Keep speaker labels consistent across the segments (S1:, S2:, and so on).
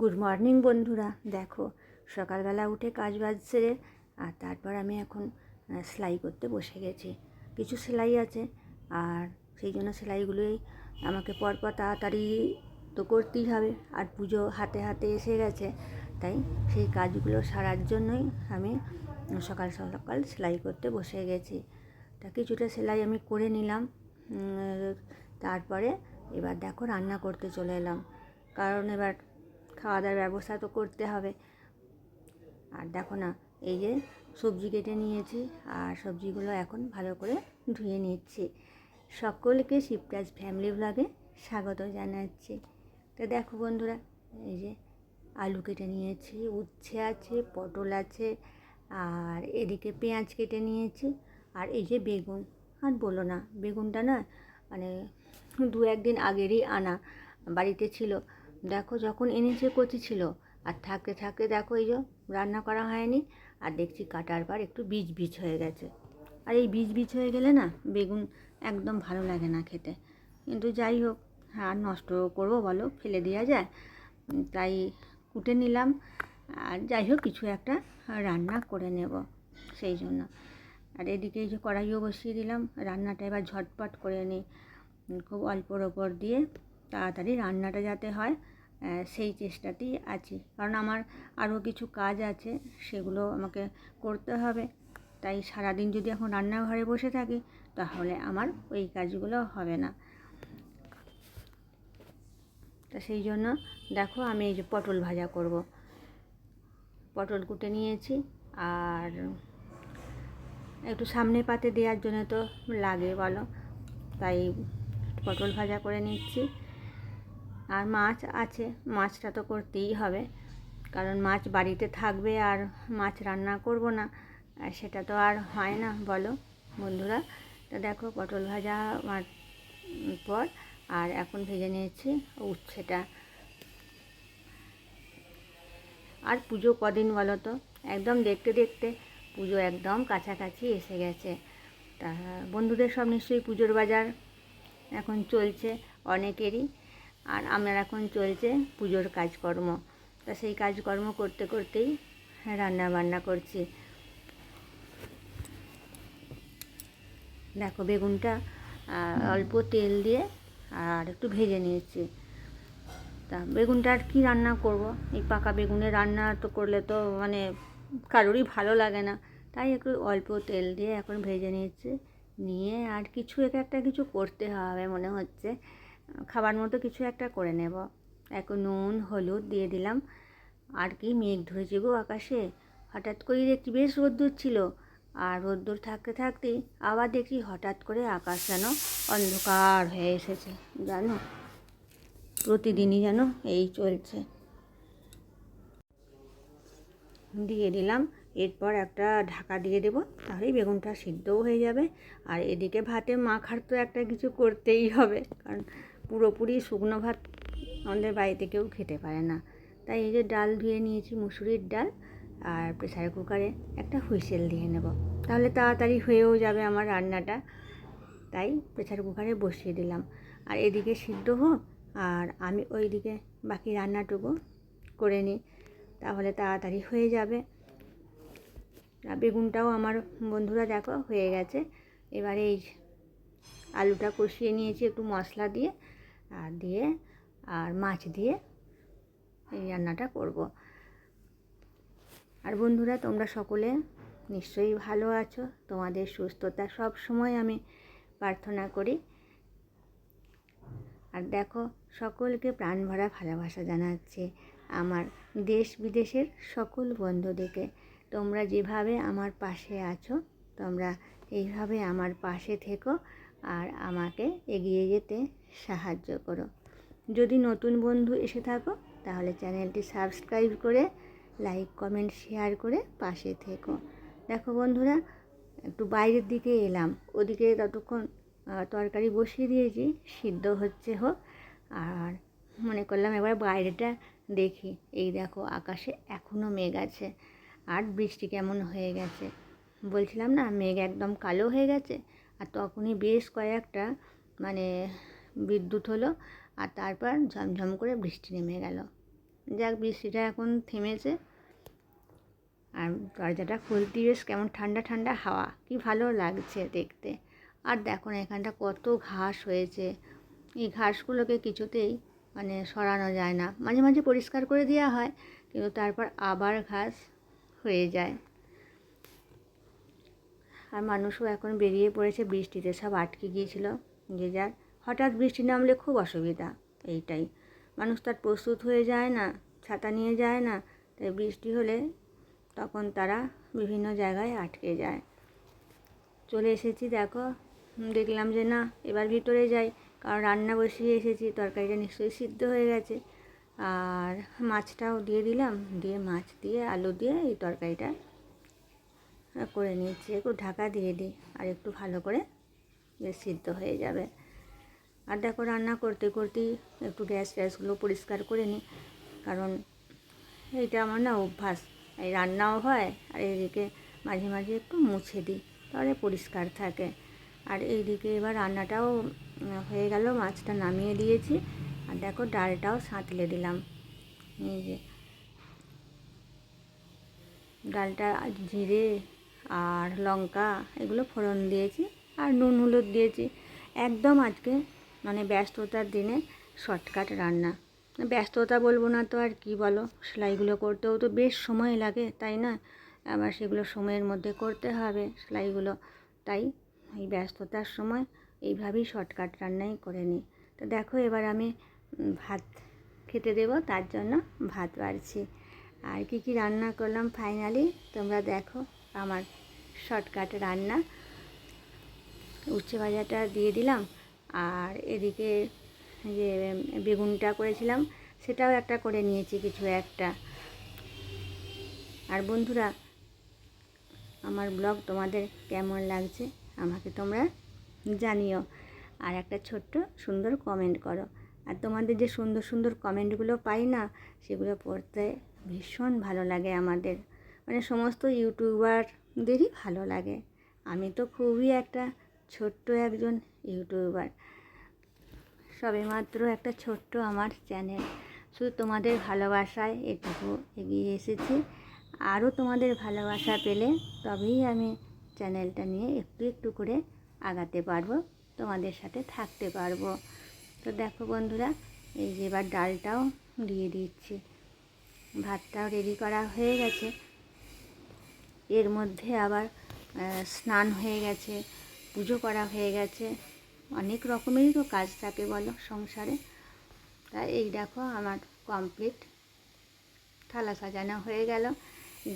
S1: Good morning বন্ধুরা। দেখো, সকালবেলা উঠে কাজ বাজ সেরে, আর তারপর আমি এখন সেলাই করতে বসে গেছি। কিছু সেলাই আছে, আর সেই জন্য সেলাইগুলোই আমাকে পরপর তাড়াতাড়ি তো করতেই হবে। আর পুজো হাতে হাতে এসে গেছে, তাই সেই কাজগুলো সারার জন্যই আমি সকাল সকাল সেলাই করতে বসে গেছি। তা কিছুটা সেলাই আমি করে নিলাম তারপরে এবার দেখো রান্না করতে চলে এলাম। কারণ এবার খাওয়া দাওয়ার ব্যবস্থা তো করতে হবে। আর দেখো না, এই যে সবজি কেটে নিয়েছি আর সবজিগুলো এখন ভালো করে ধুয়ে নিচ্ছি। সকলকে শিবরাজ ফ্যামিলি ব্লগে স্বাগত জানাচ্ছি। তো দেখো বন্ধুরা, এই যে আলু কেটে নিয়েছি, উচ্ছে আছে, পটল আছে, আর এদিকে পেঁয়াজ কেটে নিয়েছি, আর এই যে বেগুন। আর বলো না, বেগুনটা না মানে দু একদিন আগেরই আনা বাড়িতে ছিল। দেখো যখন এনেছে কচি ছিল। আর থাকতে থাকতে দেখো এই যে রান্না করা হয়নি। আর দেখছি কাটার পর একটু বীজ বীজ হয়ে গেছে। আর এই বীজ বীজ হয়ে গেলে না বেগুন একদম ভালো লাগে না খেতে। কিন্তু যাই হোক, আর নষ্ট করব বলো, ফেলে দেওয়া যায়। তাই কুটে নিলাম। আর যাই হোক, কিছু একটা রান্না করে নেব সেই জন্য। আর এদিকে এই যে কড়াইও বসিয়ে দিলাম। রান্নাটা এবার ঝটপট করে নিই। খুব অল্পর ওপর দিয়ে তাড়াতাড়ি রান্নাটা যাতে হয়। সেই চেষ্টাতেই আছি। কারণ আমার আরও কিছু কাজ আছে, সেগুলো আমাকে করতে হবে। তাই সারাদিন যদি এখন রান্নাঘরে বসে থাকি, তাহলে আমার ওই কাজগুলো হবে না। তা সেই জন্য দেখো আমি এই যে পটল ভাজা করব। পটল কুটে নিয়েছি, আর একটু সামনে পাতে দেওয়ার জন্য তো লাগে বলো। তাই পটল ভাজা করে নিচ্ছি। আর মাছ আছে, মাছটা তো করতেই হবে। কারণ মাছ বাড়িতে থাকবে আর মাছ রান্না করব না সেটা তো আর হয় না, বলো বন্ধুরা। তো দেখো পটল ভাজা আমার পর, আর এখন ভেজে নিয়েছি উচ্ছেটা। আর পুজো কদিন বলো তো? একদম দেখতে দেখতে পুজো একদম কাছাকাছি এসে গেছে। তা বন্ধুদের সব নিশ্চয়ই পুজোর বাজার এখন চলছে অনেকেরই। আর আমার এখন চলছে পুজোর কাজকর্ম। তা সেই কাজকর্ম করতে করতেই রান্না বান্না করছি। দেখো বেগুনটা অল্প তেল দিয়ে আর একটু ভেজে নিয়েছি। তা বেগুনটা আর কী রান্না করব? এই পাকা বেগুনে রান্না তো করলে তো মানে কারোরই ভালো লাগে না। তাই একটু অল্প তেল দিয়ে এখন ভেজে নিয়েছি। নিয়ে আর কিছু, এক একটা কিছু করতে হবে মনে হচ্ছে। খাবার মতো কিছু একটা করে নেব। এখন নুন, হলুদ দিয়ে দিলাম। আর কি, মেঘ ধরেছে গো আকাশে। হঠাৎ করেই দেখছি বেশ রোদ্দুর ছিল। আর রোদ্দুর থাকতে থাকতেই আবার দেখি হঠাৎ করে আকাশ যেন অন্ধকার হয়ে এসেছে। জানো? প্রতিদিনই যেন এই চলছে। দিয়ে দিলাম। এরপর একটা ঢাকা দিয়ে দেবো। তাহলেই বেগুনটা সিদ্ধও হয়ে যাবে। আর এদিকে ভাতে মাখার তো একটা কিছু করতেই হবে। কারণ পুরোপুরি শুকনো ভাত আমাদের বাড়িতে কেউ খেতে পারে না। তাই এই যে ডাল ধুয়ে নিয়েছি, মুসুরির ডাল আর প্রেসার কুকারে একটা হুইসেল দিয়ে নেব। তাহলে তাড়াতাড়ি হয়েও যাবে আমার রান্নাটা। তাই প্রেসার কুকারে বসিয়ে দিলাম। আর এদিকে সিদ্ধ হোক আর আমি ওইদিকে বাকি রান্নাটুকু করে নিই। তাহলে তাড়াতাড়ি হয়ে যাবে। বেগুনটাও আমার বন্ধুরা দেখো হয়ে গেছে। এবারে এই আলুটা কষিয়ে নিয়েছি একটু মশলা দিয়ে। আর দিয়ে, আর মাছ দিয়ে এই রান্নাটা করব। আর বন্ধুরা, তোমরা সকলে নিশ্চয়ই ভালো আছো। তোমাদের সুস্থতা সব সময় আমি প্রার্থনা করি। আর দেখো, সকলকে প্রাণ ভরা ভালোবাসা জানাচ্ছে আমার দেশ বিদেশের সকল বন্ধুদেরকে। তোমরা যেভাবে আমার পাশে আছো, তোমরা এইভাবে আমার পাশে থেকো। আর আমাকে এগিয়ে যেতে সাহায্য করো। যদি নতুন বন্ধু এসে থাকো, তাহলে চ্যানেলটি সাবস্ক্রাইব করে, লাইক, কমেন্ট, শেয়ার করে পাশে থেকো। দেখো বন্ধুরা, একটু বাইরের দিকে এলাম। ওদিকে ততক্ষণ তরকারি বসিয়ে দিয়েছি, সিদ্ধ হচ্ছে হোক। আর মনে করলাম এবার বাইরেটা দেখি। এই দেখো, আকাশে এখনও মেঘ আছে। আর বৃষ্টি কেমন হয়ে গেছে? বলছিলাম না, মেঘ একদম কালো হয়ে গেছে? আর তখনই বেশ কয়েকটা মানে বিদ্যুৎ হলো আর তারপর ঝমঝম করে বৃষ্টি নেমে গেল। যাক, বৃষ্টিটা এখন থেমেছে। আর দরজাটা খুলতেই বেশ কেমন ঠান্ডা ঠান্ডা হাওয়া। কি ভালো লাগছে দেখতে। আর দেখো না, এখানটা কত ঘাস হয়েছে। এই ঘাসগুলোকে কিছুতেই মানে সরানো যায় না। মাঝে মাঝে পরিষ্কার করে দেওয়া হয়, কিন্তু তারপর আবার ঘাস হয়ে যায়। আর মানুষও এখন বেরিয়ে পড়েছে বৃষ্টিতে, সব আটকে গিয়েছিল যে যার। হঠাৎ বৃষ্টি নামলে খুব অসুবিধা এইটাই। মানুষ তার প্রস্তুত হয়ে যায় না, ছাতা নিয়ে যায় না, তাই বৃষ্টি হলে তখন তারা বিভিন্ন জায়গায় আটকে যায়। চলে এসেছি দেখো দেখলাম যে না, এবার ভিতরে যাই, কারণ রান্না বসিয়ে এসেছি, তরকারিটা নিশ্চয়ই সিদ্ধ হয়ে গেছে। আর মাছটাও দিয়ে দিলাম, দিয়ে মাছ দিয়ে আলু দিয়ে এই তরকারিটা করে নিচ্ছি একটু ঢাকা দিয়ে দিই আর একটু ভালো করে সিদ্ধ হয়ে যাবে। আর দেখো রান্না করতে করতেই একটু গ্যাস ট্যাসগুলো পরিষ্কার করে নিই। কারণ এইটা আমার না অভ্যাস। এই রান্নাও হয় আর এইদিকে মাঝে মাঝে একটু মুছে দিই তাহলে পরিষ্কার থাকে। আর এইদিকে এবার রান্নাটাও হয়ে গেল, মাছটা নামিয়ে দিয়েছি। আর দেখো ডালটাও সাঁতলে দিলাম। এই যে ডালটা জিরে আর লঙ্কা, এগুলো ফোড়ন দিয়েছি আর নুন হলুদ দিয়েছি। একদম আজকে মানে ব্যস্ততার দিনে শর্টকাট রান্না। ব্যস্ততা বলব না তো আর কি বলো, সেলাইগুলো করতেও তো বেশ সময় লাগে, তাই না? আবার সেগুলো সময়ের মধ্যে করতে হবে সেলাইগুলো। তাই এই ব্যস্ততার সময় এইভাবেই শর্টকাট রান্নাই করে নিই। তো দেখো এবার আমি ভাত খেতে দেবো, তার জন্য ভাত বাড়ছি। আর কি কি রান্না করলাম ফাইনালি তোমরা দেখো। আমার শর্টকাট রান্না। উচ্ছে ভাজাটা দিয়ে দিলাম। আর এদিকে যে বেগুনটা করেছিলাম, সেটাও একটা করে নিয়েছি কিছু একটা। আর বন্ধুরা, আমার ব্লগ তোমাদের কেমন লাগছে আমাকে তোমরা জানিও। আর একটা ছোট্ট সুন্দর কমেন্ট করো। আর তোমাদের যে সুন্দর সুন্দর কমেন্টগুলো পাই না, সেগুলো পড়তে ভীষণ ভালো লাগে আমাদের। মানে সমস্ত ইউটিউবারদেরই ভালো লাগে। আমি তো খুবই একটা ছোট্ট একজন ইউটিউবার। সবেমাত্র একটা ছোট্ট আমার চ্যানেল। শুধু তোমাদের ভালোবাসায় এটুকু এগিয়ে এসেছি। আরও তোমাদের ভালোবাসা পেলে তবেই আমি চ্যানেলটা নিয়ে একটু একটু করে আগাতে পারব, তোমাদের সাথে থাকতে পারব। তো দেখো বন্ধুরা, এই যে এবার ডালটাও দিয়ে দিচ্ছি। ভাতটাও রেডি করা হয়ে গেছে। এর মধ্যে আবার স্নান হয়ে গেছে, পুজো করা হয়ে গেছে। অনেক রকমেরই তো কাজ থাকে বলো সংসারে। তা এই দেখো আমার কমপ্লিট থালা সাজানো হয়ে গেল।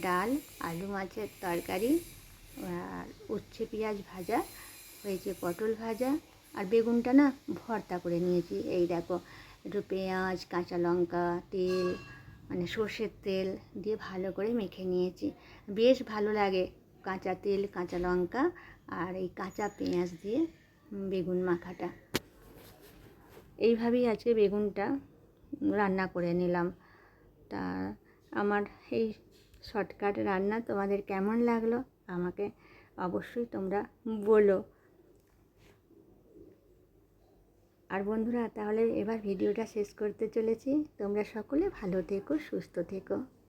S1: ডাল, আলু মাছের তরকারি, আর উচ্ছে পেঁয়াজ ভাজা, হয়েছে পটল ভাজা, আর বেগুনটা না ভর্তা করে নিয়েছি। এই দেখো, একটু পেঁয়াজ, কাঁচা লঙ্কা, তেল মানে সর্ষের তেল দিয়ে ভালো করে মেখে নিয়েছি। বেশ ভালো লাগে কাঁচা তেল, কাঁচা লঙ্কা আর এই কাঁচা পেঁয়াজ দিয়ে বেগুন মাখাটা। এইভাবেই আজকে বেগুনটা রান্না করে নিলাম। তা আমার এই শর্টকাট রান্না তোমাদের কেমন লাগল? আমাকে অবশ্যই তোমরা বলো। আর বন্ধুরা তাহলে এবার ভিডিওটা শেষ করতে চলেছি। তোমরা সকলে ভালো থেকো সুস্থ থেকো।